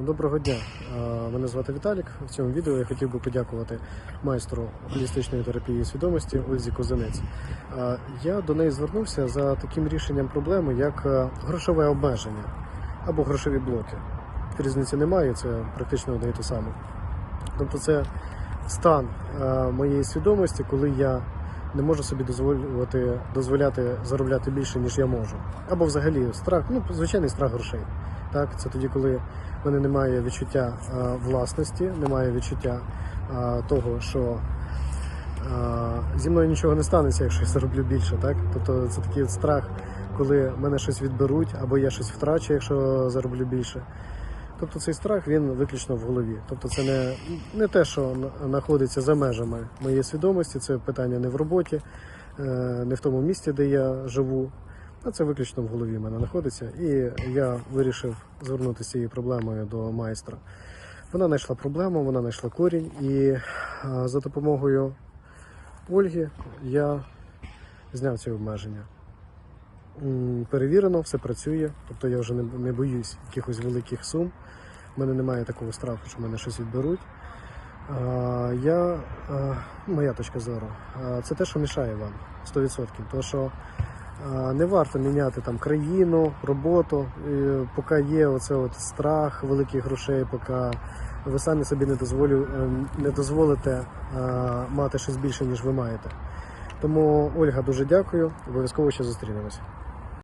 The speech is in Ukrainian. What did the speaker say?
Доброго дня. Мене звати Віталік. В цьому відео я хотів би подякувати майстру холістичної терапії свідомості Ользі Козинець. Я до неї звернувся за таким рішенням проблеми, як е, грошове обмеження або грошові блоки. Різниці немає, це практично одне і те саме. Тобто, це стан е, моєї свідомості, коли я не можу собі дозволювати, дозволяти заробляти більше, ніж я можу. Або взагалі страх, ну звичайний страх грошей. Так, це тоді, коли в мене немає відчуття е, власності, немає відчуття е, того, що е, зі мною нічого не станеться, якщо я зароблю більше. Так? Тобто це такий страх, коли мене щось відберуть, або я щось втрачу, якщо зароблю більше. Тобто цей страх він виключно в голові. Тобто це не, не те, що знаходиться за межами моєї свідомості, це питання не в роботі, не в тому місці, де я живу, а це виключно в голові в мене знаходиться. І я вирішив звернутися цією проблемою до майстра. Вона знайшла проблему, вона знайшла корінь, і за допомогою Ольги я зняв ці обмеження. Перевірено, все працює, тобто я вже не, боюсь якихось великих сум. У мене немає такого страху, що мене щось відберуть. Я, моя точка зору, це те, що мішає вам 100%. Тому що не варто міняти там країну, роботу, поки є оце от страх великих грошей, поки ви самі собі не, дозволю, ем, не дозволите мати щось більше, ніж ви маєте. Тому Ольга, дуже дякую. Обов'язково ще зустрінемося.